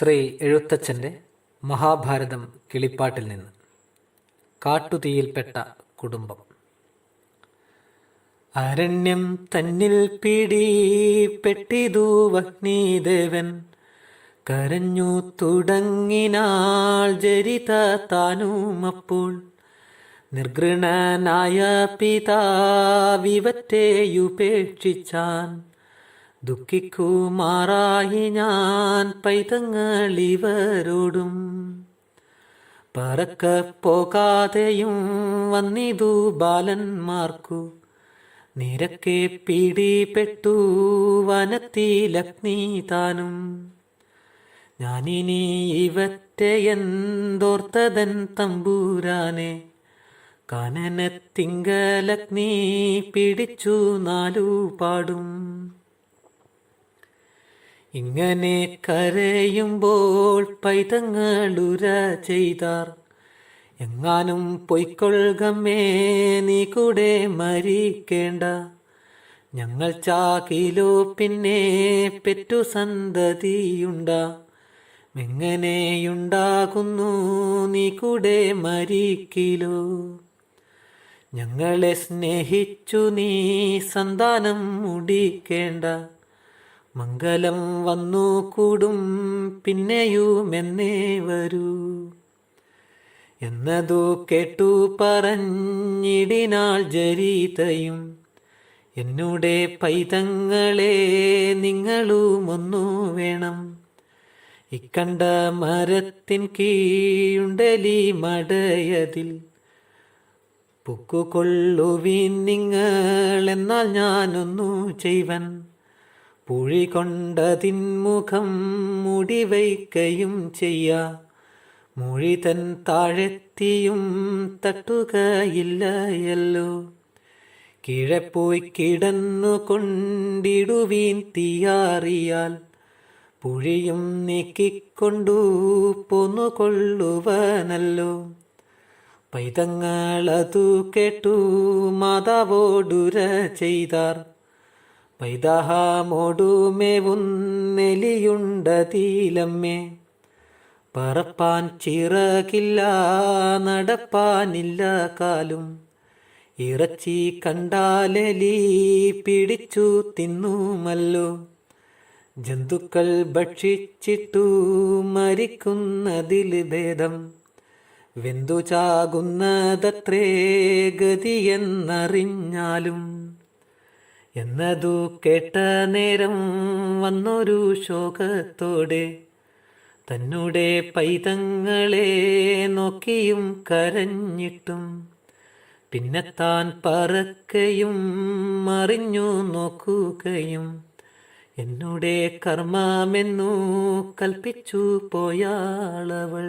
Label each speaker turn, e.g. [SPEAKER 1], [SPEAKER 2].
[SPEAKER 1] ശ്രീ എഴുത്തച്ഛന്റെ മഹാഭാരതം കിളിപ്പാട്ടിൽ നിന്ന് കാട്ടുതീയിൽപ്പെട്ട കുടുംബം. അരണ്യം തന്നിൽ പിടിപ്പെട്ടിതു വഗ്നീദേവൻ. കരഞ്ഞു തുടങ്ങിനാൾ ജരിത താനുമപ്പോൾ നിർഗൃണനായ പിതാവിവറ്റേയുപേക്ഷിച്ചാൻ ദുഃഖിക്കുമാറായി ഞാൻ പൈതങ്ങളിവരോടും പറക്ക പോകാതെയും വന്നിതു ബാലന്മാർക്കു. നിരക്കെ പിടിപ്പെട്ടു വനത്തിലഗ്നി താനും ഞാനിനി ഇവറ്റെ എന്തോർത്തതൻ തമ്പൂരാനെ. കാനനത്തിങ്കലഗ്നി പിടിച്ചു നാലു പാടും ഇങ്ങനെ കരയുമ്പോൾ പൈതങ്ങളുര ചെയ്താർ. എങ്ങാനും പൊയ്ക്കൊള്ളുകമ്മേ നീ കൂടെ മരിക്കേണ്ട. ഞങ്ങൾ ചാകിലോ പിന്നെ പെറ്റു സന്തതിയുണ്ട. എങ്ങനെയുണ്ടാകുന്നു നീ കൂടെ മരിക്കിലോ. ഞങ്ങളെ സ്നേഹിച്ചു നീ സന്താനം മുടിക്കേണ്ട. മംഗലം വന്നു കൂടും പിന്നെയുമെന്നേ വരൂ എന്നതു കേട്ടു പറഞ്ഞിടിനാൾ ജരീതയും എന്നുടെ പൈതങ്ങളെ നിങ്ങളും ഒന്നു വേണം. ഇക്കണ്ട മരത്തിൻ കീഴുണ്ടലി മടയതിൽ പുക്കുകൊള്ളുവിൻ നിങ്ങൾ എന്നാൽ ഞാനൊന്നു ചെയ്വൻ. പുഴി കൊണ്ടതിൻ മുഖം മുടിവയ്ക്കയും ചെയ്യ. മൊഴി തൻ താഴെത്തിയും തട്ടുകയില്ലയല്ലോ. കിഴപ്പോയി കിടന്നു കൊണ്ടിടുവീൻ തീയാറിയാൽ പുഴിയും നീക്കിക്കൊണ്ടു പോന്നു കൊള്ളുവനല്ലോ പൈതങ്ങളതു കേട്ടു മാതാവോടുര ചെയ്താർ. പൈതഹാമോടുമേവുന്നെലിയുണ്ടതീലമ്മേ പറപ്പാൻ ചിറകില്ല നടപ്പാനില്ല കാലും. ഇറച്ചി കണ്ടാലലി പിടിച്ചു തിന്നുമല്ലോ ജന്തുക്കൾ ഭക്ഷിച്ചിട്ടു മരിക്കുന്നതിൽ ഭേദം. വെന്തു ചാകുന്നതത്രേ ഗതിയെന്നറിഞ്ഞാലും. എന്നതു കേട്ട നേരം വന്നൊരു ശോകത്തോടെ തന്നുടെ പൈതങ്ങളെ നോക്കിയും കരഞ്ഞിട്ടും പിന്നെ താൻ പറക്കയും മറിഞ്ഞു നോക്കുകയും എന്നുടെ കർമ്മമെന്നു കൽപ്പിച്ചു പോയാളവൾ.